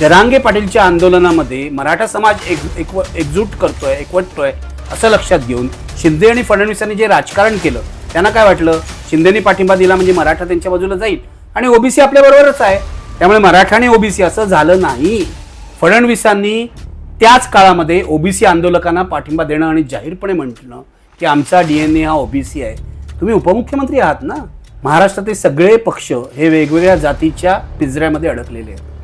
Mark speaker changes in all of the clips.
Speaker 1: जरांगे पाटीलच्या आंदोलनामध्ये मराठा समाज एक एकव एकजूट करतोय एकवटतोय असं लक्षात घेऊन शिंदे आणि फडणवीसांनी जे राजकारण केलं त्यांना काय वाटलं? शिंदेनी पाठिंबा दिला म्हणजे मराठा त्यांच्या बाजूला जाईल. आणि ओबीसी आपल्याबरोबरच आहे. त्यामुळे मराठा आणि ओबीसी असं झालं नाही. फडणवीसांनी त्याच काळामध्ये ओबीसी आंदोलकांना पाठिंबा देणं आणि जाहीरपणे म्हटलं की आमचा डी एन ए हा ओबीसी आहे. तुम्ही उपमुख्यमंत्री आहात ना? महाराष्ट्रातील सगळे पक्ष हे वेगवेगळ्या जातीच्या पिंजऱ्यामध्ये अडकलेले आहेत.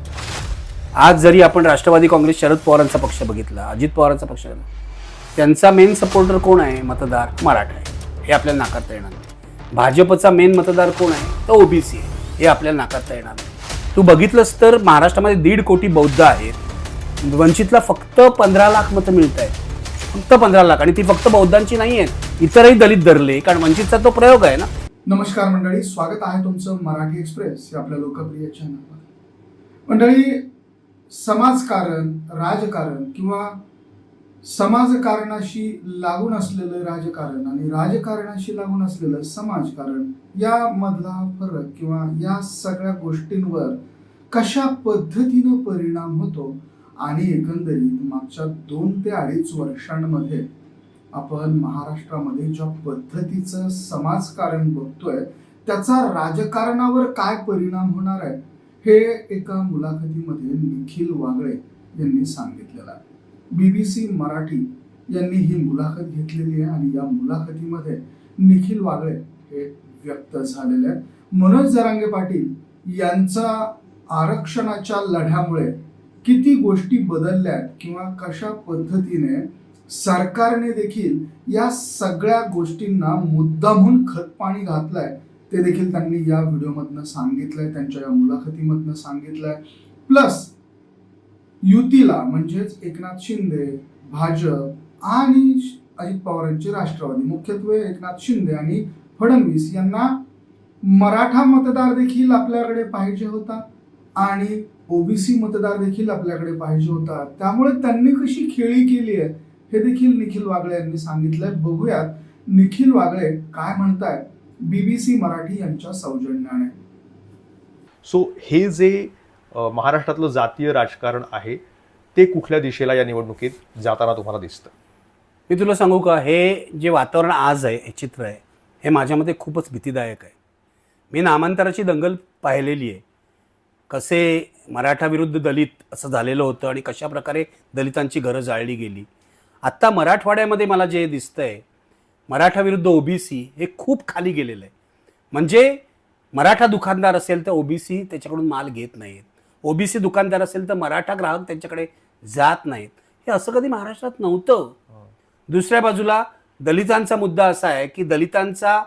Speaker 1: आज जरी आपण राष्ट्रवादी काँग्रेस शरद पवारांचा पक्ष बघितला अजित पवारांचा पक्ष त्यांचा मेन सपोर्टर कोण आहे? मतदार मराठा आहे. हे आपल्याला नाकारता येणार नाही. भाजपचा मेन मतदार कोण आहे? तो ओबीसी आहे. हे आपल्याला नाकारता येणार नाही. तू बघितलंस तर महाराष्ट्रामध्ये दीड कोटी बौद्ध आहेत. वंचितला फक्त पंधरा लाख मतं मिळत आहेत. फक्त पंधरा लाख. आणि ती फक्त बौद्धांची नाही आहेत. इतरही दलित धरले कारण वंचितचा तो प्रयोग आहे ना.
Speaker 2: नमस्कार मंडळी. स्वागत आहे तुमचं मराठी एक्सप्रेस या आपल्या लोकप्रिय चॅनलवर मंडळी समाजकारण राजकारण किंवा समाजकारणाशी लागून असलेलं राजकारण आणि राजकारणाशी लागून असलेलं समाजकारण या मधला फरक किंवा या सगळ्या गोष्टींवर कशा पद्धतीनं परिणाम होतो आणि एकंदरीत मागच्या दोन ते अडीच वर्षांमध्ये आपण महाराष्ट्रामध्ये ज्या पद्धतीचं समाजकारण बघतोय त्याचा राजकारणावर काय परिणाम होणार आहे? हे एका मुलाखतीमध्ये निखिल वागळे यांनी सांगितलेलं आहे. बीबीसी मराठी यांनी ही मुलाखत घेतलेली आहे आणि या मुलाखतीमध्ये निखिल वागळे हे व्यक्त झालेले आहेत. मनोज जरांगे पाटील यांचा आरक्षणाच्या लढ्यामुळे किती गोष्टी बदलल्या आहेत किंवा कशा पद्धतीने सरकारने देखील या सगळ्या गोष्टींना मुद्दामहून खतपाणी घातलंय ते देखील त्यांनी या व्हिडिओमधनं सांगितलंय त्यांच्या या मुलाखतीमधनं सांगितलंय. प्लस युतीला म्हणजेच एकनाथ शिंदे भाजप आणि अजित पवारांचे राष्ट्रवादी मुख्यत्वे एकनाथ शिंदे आणि फडणवीस यांना मराठा मतदार देखील आपल्याकडे पाहिजे होता आणि ओबीसी मतदार देखील आपल्याकडे पाहिजे होता. त्यामुळे त्यांनी कशी खेळी केली आहे हे देखील निखिल वागळे यांनी सांगितलंय. बघूयात निखिल वागळे काय म्हणतायत. बीबीसी मराठी यांच्या सौजन्याने.
Speaker 3: सो हे जे महाराष्ट्रातलं जातीय राजकारण आहे ते कुठल्या दिशेला या निवडणुकीत जाताना तुम्हाला दिसतं?
Speaker 1: मी तुला सांगू का हे जे वातावरण आज आहे हे चित्र आहे हे माझ्यामध्ये खूपच भीतीदायक आहे. मी नामांतराची दंगल पाहिलेली आहे. कसे मराठा विरुद्ध दलित असं झालेलं होतं आणि कशा प्रकारे दलितांची घरं जाळली गेली. आत्ता मराठवाड्यामध्ये मला जे दिसतंय मराठा विरुद्ध ओबीसी हे खूप खाली गेलेलं आहे. म्हणजे मराठा दुकानदार असेल तर ओबीसी त्याच्याकडून माल घेत नाहीत. ओबीसी दुकानदार असेल तर मराठा ग्राहक त्यांच्याकडे जात नाहीत. हे असं कधी महाराष्ट्रात नव्हतं. दुसऱ्या बाजूला दलितांचा मुद्दा असा आहे की दलितांचा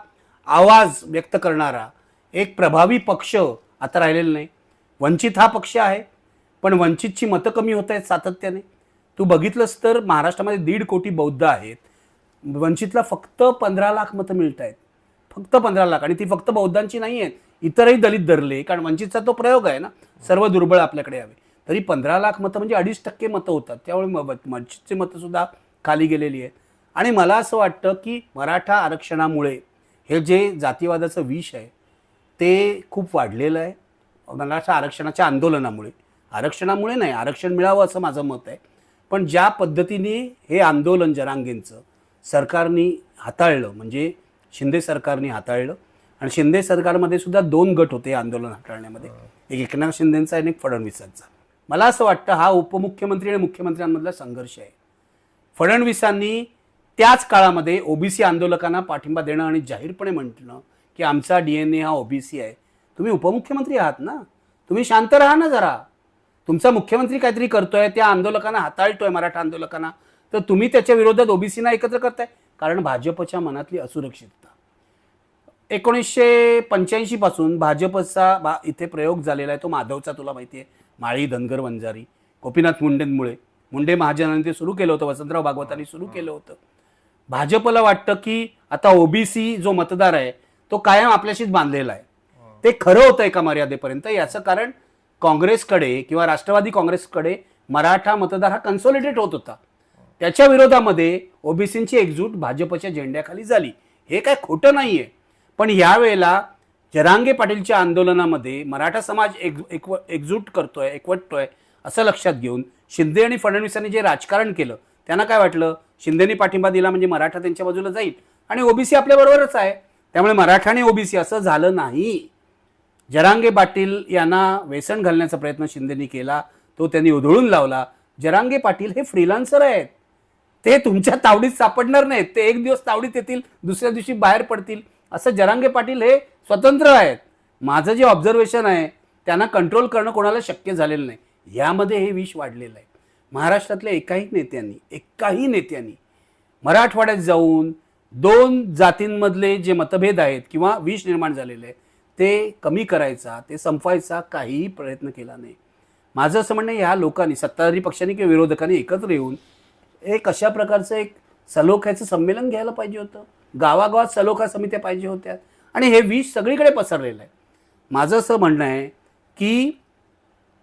Speaker 1: आवाज व्यक्त करणारा एक प्रभावी पक्ष आता राहिलेला नाही. वंचित हा पक्ष आहे पण वंचितची मतं कमी होत आहेत सातत्याने. तू बघितलंस तर महाराष्ट्रामध्ये दीड कोटी बौद्ध आहेत. वंचितला फक्त पंधरा लाख मतं मिळत आहेत फक्त पंधरा लाख. आणि ती फक्त बौद्धांची नाही आहेत इतरही दलित धरले. कारण वंचितचा तो प्रयोग आहे ना. सर्व दुर्बळ आपल्याकडे यावे. तरी पंधरा लाख मतं म्हणजे अडीच टक्के मतं होतात. त्यामुळे म- वंचितची मतंसुद्धा खाली गेलेली आहेत. आणि मला असं वाटतं की मराठा आरक्षणामुळे हे जे जातीवादाचं विष आहे ते खूप वाढलेलं आहे. मराठा आरक्षणाच्या आंदोलनामुळे. आरक्षणामुळे नाही. आरक्षण मिळावं असं माझं मत आहे. पण ज्या पद्धतीने हे आंदोलन जरांगेंचं सरकारने हाताळलं म्हणजे शिंदे सरकारने हाताळलं. आणि शिंदे सरकारमध्ये सुद्धा दोन गट होते आंदोलन हाताळण्यामध्ये. एक एकनाथ शिंदेचा आणि एक फडणवीसांचा. मला असं वाटतं हा उपमुख्यमंत्री आणि मुख्यमंत्र्यांमधला संघर्ष आहे. फडणवीसांनी त्याच काळामध्ये ओबीसी आंदोलकांना पाठिंबा देणं आणि जाहीरपणे म्हटलं की आमचा डी एन ए हा ओबीसी आहे. तुम्ही उपमुख्यमंत्री आहात ना? तुम्ही शांत राहा ना जरा. तुमचा मुख्यमंत्री काहीतरी करतोय त्या आंदोलकांना हाताळतोय मराठा आंदोलकांना. तर तुम्ही त्याच्या विरोधात ओबीसीना एकत्र करताय. कारण भाजपच्या मनातली असुरक्षितता. एकोणीसशे पंच्याऐंशी पासून भाजपचा भा इथे प्रयोग झालेला आहे तो माधवचा तुला माहिती आहे. माळी धनगर वंजारी गोपीनाथ मुंडेंमुळे. मुंडे महाजनांनी ते सुरू केलं होतं वसंतराव भागवतांनी सुरू केलं होतं. भाजपला वाटतं की आता ओबीसी जो मतदार आहे तो कायम आपल्याशीच बांधलेला आहे. ते खरं होतं एका मर्यादेपर्यंत याचं कारण काँग्रेसकडे किंवा राष्ट्रवादी काँग्रेसकडे मराठा मतदार हा कन्सोलिडेट होत होता. त्याच्या विरोधामध्ये ओबीसींची एकजूट भाजपच्या झेंड्याखाली झाली. हे काय खोटं नाही आहे पण यावेळेला जरांगे पाटीलच्या आंदोलनामध्ये मराठा समाज एक एकव एकजूट करतोय एकवटतोय असं लक्षात घेऊन शिंदे आणि फडणवीसांनी जे राजकारण केलं त्यांना काय वाटलं? शिंदेनी पाठिंबा दिला म्हणजे मराठा त्यांच्या बाजूला जाईल. आणि ओबीसी आपल्याबरोबरच आहे. त्यामुळे मराठा आणि ओबीसी असं झालं नाही. जरांगे पाटील यांना वेसण घालण्याचा प्रयत्न शिंदेनी केला तो त्यांनी उधळून लावला. जरांगे पाटील हे फ्रीलान्सर आहेत. ते तुमच्या तावडीत सापडणार नाहीत. ते एक दिवस तावडीत येतील दुसऱ्या दिवशी बाहेर पडतील. असं जरांगे पाटील हे स्वतंत्र आहेत. माझं जे ऑब्झर्वेशन आहे त्यांना कंट्रोल करणं कोणाला शक्य झालेलं नाही. यामध्ये हे विष वाढलेलं आहे. महाराष्ट्रातल्या एकाही नेत्यांनी एकाही नेत्यांनी मराठवाड्यात जाऊन दोन जातींमधले जे मतभेद आहेत किंवा विष निर्माण झालेले आहे ते कमी करायचा ते संपवायचा काहीही प्रयत्न केला नाही. माझं असं म्हणणं ह्या लोकांनी सत्ताधारी पक्षांनी किंवा विरोधकांनी एकत्र येऊन एक अशा प्रकारचं एक सलोख्याचं संमेलन घ्यायला पाहिजे होतं? गावागावात सलोखा समित्या पाहिजे होत्या. आणि हे विष सगळीकडे पसरलेलं आहे. माझं असं म्हणणं आहे की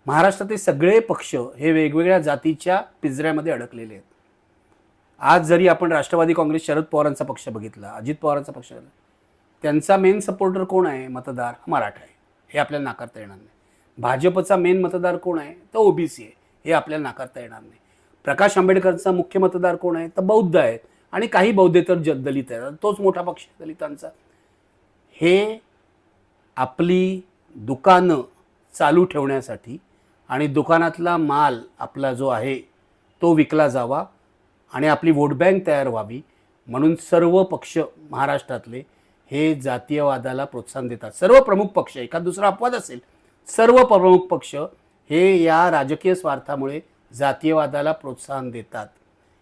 Speaker 1: महाराष्ट्रातील सगळे पक्ष हे वेगवेगळ्या जातीच्या पिंजऱ्यामध्ये अडकलेले आहेत. आज जरी आपण राष्ट्रवादी काँग्रेस शरद पवारांचा पक्ष बघितला अजित पवारांचा पक्ष त्यांचा मेन सपोर्टर कोण आहे? मतदार मराठा आहे. हे आपल्याला नाकारता येणार नाही. भाजपचा मेन मतदार कोण आहे? तर ओबीसी आहे. हे आपल्याला नाकारता येणार नाही. प्रकाश आंबेडकरचा मुख्य मतदार कोण आहे? तर बौद्ध आहेत आणि काही बौद्धेतर ज दलित आहेत. तोच मोठा पक्ष दलितांचा. हे आपली दुकानं चालू ठेवण्यासाठी आणि दुकानातला माल आपला जो आहे तो विकला जावा आणि आपली वोट बँक तयार व्हावी म्हणून सर्व पक्ष महाराष्ट्रातले हे जातीयवादाला प्रोत्साहन देतात. सर्व प्रमुख पक्ष एखाद दुसरा अपवाद असेल सर्व प्रमुख पक्ष हे या राजकीय स्वार्थामुळे जातीयवादाला प्रोत्साहन देतात.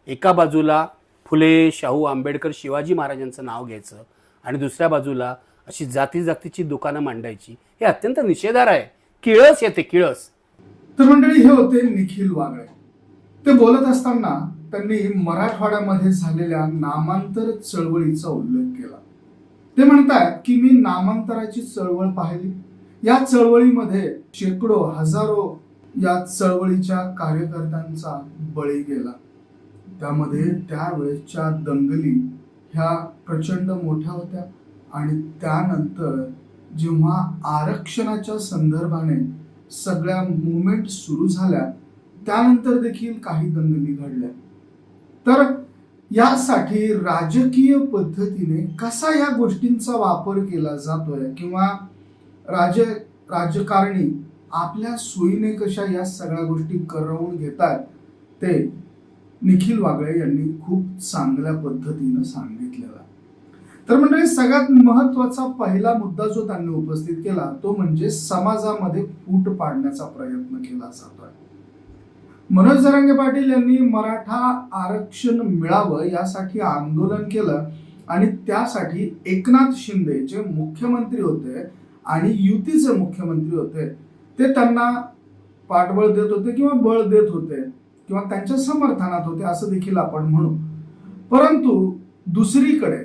Speaker 1: एका बाजूला फुले शाहू आंबेडकर शिवाजी महाराजांचं नाव घ्यायचं आणि दुसऱ्या बाजूला अशी जाती जातीची दुकानं मांडायची हे अत्यंत निषेधार आहे. किळस येते किळस.
Speaker 2: तर मंडळी हे होते निखिल वागळे. ते बोलत असताना त्यांनी मराठवाड्यामध्ये झालेल्या नामांतर चळवळीचा उल्लेख केला. ते म्हणतात की मी नामांतराची चळवळ पाहिली. या चळवळीमध्ये शेकडो हजारो या चळवळीच्या कार्यकर्त्यांचा बळी गेला. त्यामध्ये त्यावेळेसच्या दंगली ह्या प्रचंड मोठ्या होत्या आणि त्यानंतर जेव्हा आरक्षणाच्या संदर्भाने सगळ्या मुवमेंट सुरू झाल्या त्यानंतर देखील काही दंगली घडल्या. तर यासाठी राजकीय पद्धतीने कसा या गोष्टींचा वापर केला जातोय किंवा राज राजकारणी आपल्या सोयीने कशा या सगळ्या गोष्टी करवून घेतात ते निखिल वागळे यांनी खूप चांगल्या पद्धतीनं सांगितलेलं तर म्हणजे सगळ्यात महत्त्वाचा पहिला मुद्दा जो त्यांनी उपस्थित केला तो म्हणजे समाजामध्ये फूट पाडण्याचा प्रयत्न केला जातोय मनोज जरांगे पाटील यांनी मराठा आरक्षण मिळावं यासाठी आंदोलन केलं आणि त्यासाठी एकनाथ शिंदे जे मुख्यमंत्री होते आणि युतीचे मुख्यमंत्री होते ते त्यांना पाठबळ देत होते किंवा बळ देत होते किंवा त्यांच्या समर्थनात होते असं देखील आपण म्हणू. परंतु दुसरीकडे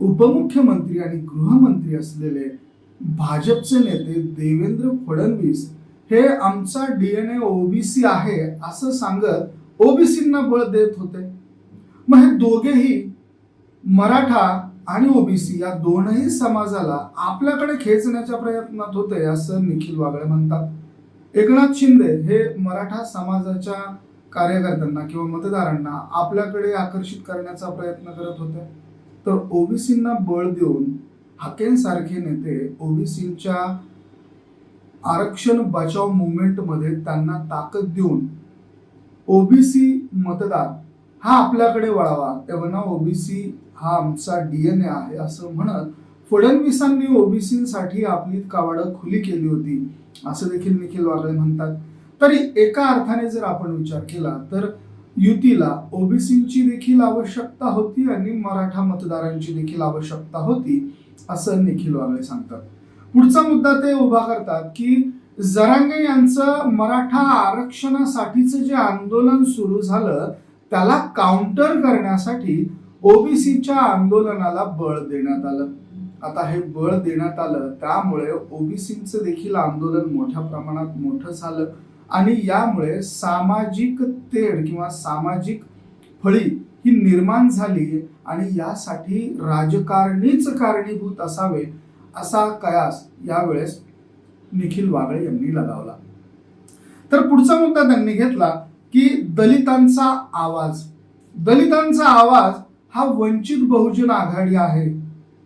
Speaker 2: उपमुख्यमंत्री आणि गृहमंत्री असलेले भाजपचे नेते देवेंद्र फडणवीस हे आमचा डी एन ए ओबीसी आहे असं सांगत ओबीसींना बळ देत होते. मग हे दोघेही मराठा आणि ओबीसी या दोनही समाजाला आपल्याकडे खेचण्याच्या प्रयत्नात होते असं निखिल वागळे म्हणतात. एकनाथ शिंदे हे मराठा समाजाच्या कार्यकर्त्यांना किंवा मतदारांना आपल्याकडे आकर्षित करण्याचा प्रयत्न करत होते. तर ओबीसींना बळ देऊन हकेनसारखे नेते ओबीसींच्या आरक्षण बचाव मुवमेंटमध्ये त्यांना ताकद देऊन ओबीसी मतदार हा आपल्याकडे वळावा तेव्हा ओबीसी हा आमचा डीएनए आहे असं म्हणत फडणवीसांनी ओबीसीसाठी आपली कावडं खुली केली होती. असं देखील निखिल वागळे म्हणतात. तरी एका अर्थाने जर आपण विचार केला तर युतीला ओबीसींची देखील आवश्यकता होती आणि मराठा मतदारांची देखील आवश्यकता होती असं निखिल वागळे सांगतात. पुढचा मुद्दा ते उभा करतात की जरांगे यांचं मराठा आरक्षणासाठीचं जे आंदोलन सुरू झालं त्याला काउंटर करण्यासाठी ओबीसीच्या आंदोलनाला बळ देण्यात आलं. आता हे बळ देण्यात आलं त्यामुळे ओबीसीचं देखील आंदोलन मोठ्या प्रमाणात मोठं झालं. आणि यामुळे सामाजिक तेढ किंवा सामाजिक फळी ही निर्माण झाली आणि यासाठी राजकारणीच कारणीभूत असावे असा कयास यावेळेस निखिल वागळे यांनी लगावला. तर पुढचा मुद्दा त्यांनी घेतला की दलितांचा आवाज. दलितांचा आवाज हा वंचित बहुजन आघाडी आहे.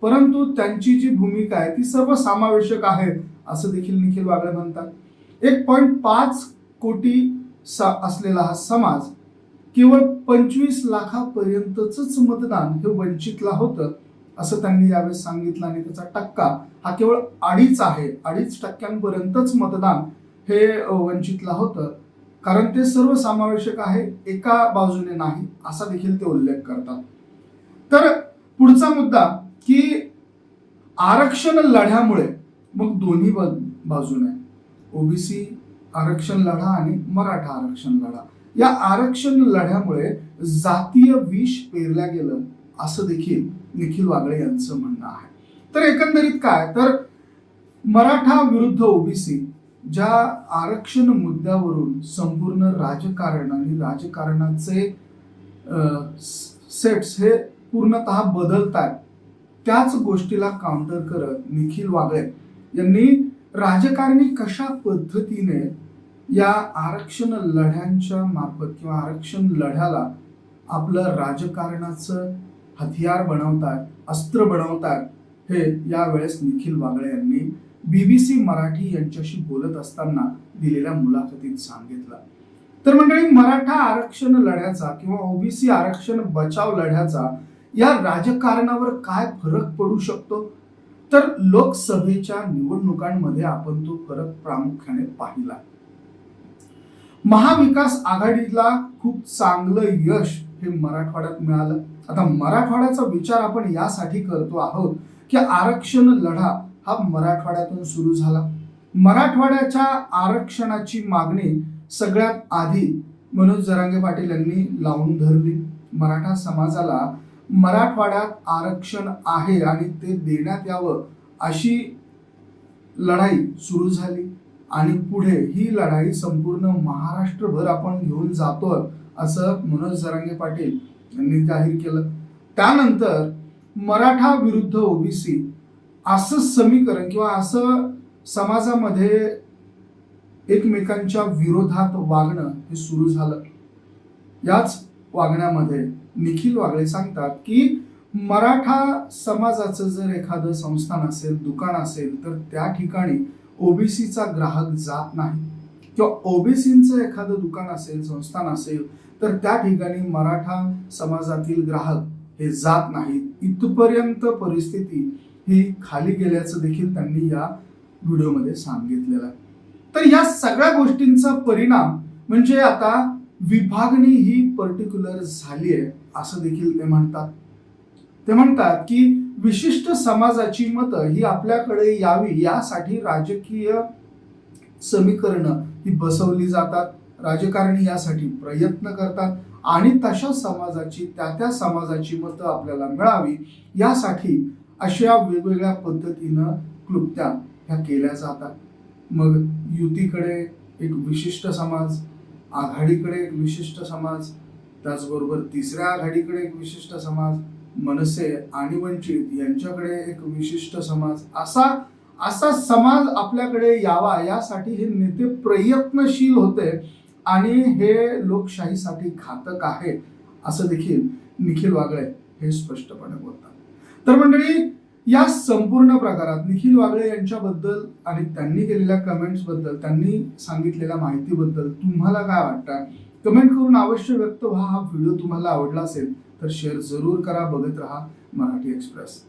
Speaker 2: परंतु त्यांची जी भूमिका आहे ती सर्वसमावेशक आहे असं देखील निखिल वागळे म्हणतात. एक पॉईंट पाच कोटी सा असलेला हा समाज केवळ पंचवीस लाखापर्यंतच मतदान हे वंचितला होतं असं त्यांनी यावेळेस सांगितलं. आणि त्याचा टक्का हा केवळ अडीच आहे. अडीच टक्क्यांपर्यंतच मतदान हे वंचितला होतं. कारण ते सर्वसमावेशक आहे एका बाजूने नाही असा देखील ते उल्लेख करतात. पुढचा मुद्दा की आरक्षण लढ्यामुळे मग दोन्ही बाजून बाजूने. ओबीसी आरक्षण लढा आणि मराठा आरक्षण लढा. या आरक्षण लढ्यामुळे जातीय विष पेरल्या गेलं असं देखील निखिल वागळे यांचं म्हणणं आहे. तर एकंदरीत काय? तर मराठा विरुद्ध ओबीसी ज्या आरक्षण मुद्द्यावरून संपूर्ण राजकारण आणि राजकारणाचे सेट्स हे पूर्णतः बदलतात त्याच गोष्टीला काउंटर करत निखिल वागळे यांनी राजकारणी कशा पद्धतीने या आरक्षण लढ्यांच्या मार्फत किंवा आरक्षण लढ्याला आपलं राजकारणाचं हथियार बनवतात अस्त्र बनवतात हे यावेळेस निखिल वागळे यांनी बीबीसी मराठी यांच्याशी बोलत असताना दिलेल्या मुलाखतीत सांगितलं. तर मंडळी मराठा आरक्षण लढ्याचा किंवा ओबीसी आरक्षण बचाव लढ्याचा या राजकारणावर काय फरक पडू शकतो? तर लोकसभेच्या निवडणुकांमध्ये आपण तो फरक प्रामुख्याने पाहिला. महाविकास आघाडीला खूप चांगलं यश हे मराठवाड्यात मिळालं. आता मराठवाड्याचा विचार आपण यासाठी करतो आहोत की आरक्षण लढा हा मराठवाड्यातून सुरू झाला. मराठवाड्याच्या आरक्षणाची मागणी सगळ्यात आधी मनोज जरांगे पाटील यांनी लावून धरली. मराठा समाजाला मराठवाड्यात आरक्षण आहे आणि ते देण्यात यावं अशी लढाई सुरू झाली. आणि पुढे ही लढाई संपूर्ण महाराष्ट्रभर आपण घेऊन जातो असं मनोज जरांगे पाटील यांनी जाहीर केलं. त्यानंतर मराठा विरुद्ध ओबीसी असं समीकरण किंवा असं समाजामध्ये एकमेकांच्या विरोधात वागणं हे सुरू झालं. याच वागण्यामध्ये निखिल वागळे सांगतात की मराठा समाजाचं जर एखादं संस्थान असेल दुकान असेल तर त्या ठिकाणी ओबीसीचा ग्राहक जात नाही. किंवा ओबीसीचं एखादं दुकान असेल संस्थान असेल तर त्या ठिकाणी मराठा समाजातील ग्राहक हे जात नाहीत. इथपर्यंत परिस्थिती ही खाली गेल्याचं देखील त्यांनी या व्हिडिओमध्ये सांगितलेलं आहे. तर या सगळ्या गोष्टींचा परिणाम म्हणजे आता विभागणी ही पर्टिक्युलर झाली आहे. असं देखील ते म्हणतात. ते म्हणतात की विशिष्ट समाजाची मतं ही आपल्याकडे यावी यासाठी राजकीय समीकरणं ही बसवली जातात. राजकारणी यासाठी प्रयत्न करतात आणि तशा समाजाची त्या त्या समाजाची मतं आपल्याला मिळावी यासाठी अशा वेगवेगळ्या पद्धतीनं क्लुप्त्या ह्या केल्या जातात. मग युतीकडे एक विशिष्ट समाज आघाडीकडे एक विशिष्ट समाज त्याचबरोबर तिसऱ्या आघाडीकडे एक विशिष्ट समाज मनसे आणि वंचित यांच्याकडे एक विशिष्ट समाज. असा असा समाज आपल्याकडे यावा यासाठी हे नेते प्रयत्नशील होते आणि हे लोकशाहीसाठी घातक आहे असं देखील निखिल वागळे हे स्पष्टपणे बोलतात. तर मंडळी या संपूर्ण प्रकारात निखिल वागळे यांच्याबद्दल आणि त्यांनी केलेल्या कमेंट्सबद्दल त्यांनी सांगितलेल्या माहितीबद्दल तुम्हाला काय वाटतं? कमेंट करून अवश्य व्यक्त व्हा. हा व्हिडिओ तुम्हाला आवडला असेल तर शेअर जरूर करा. बघत राहा मराठी एक्सप्रेस.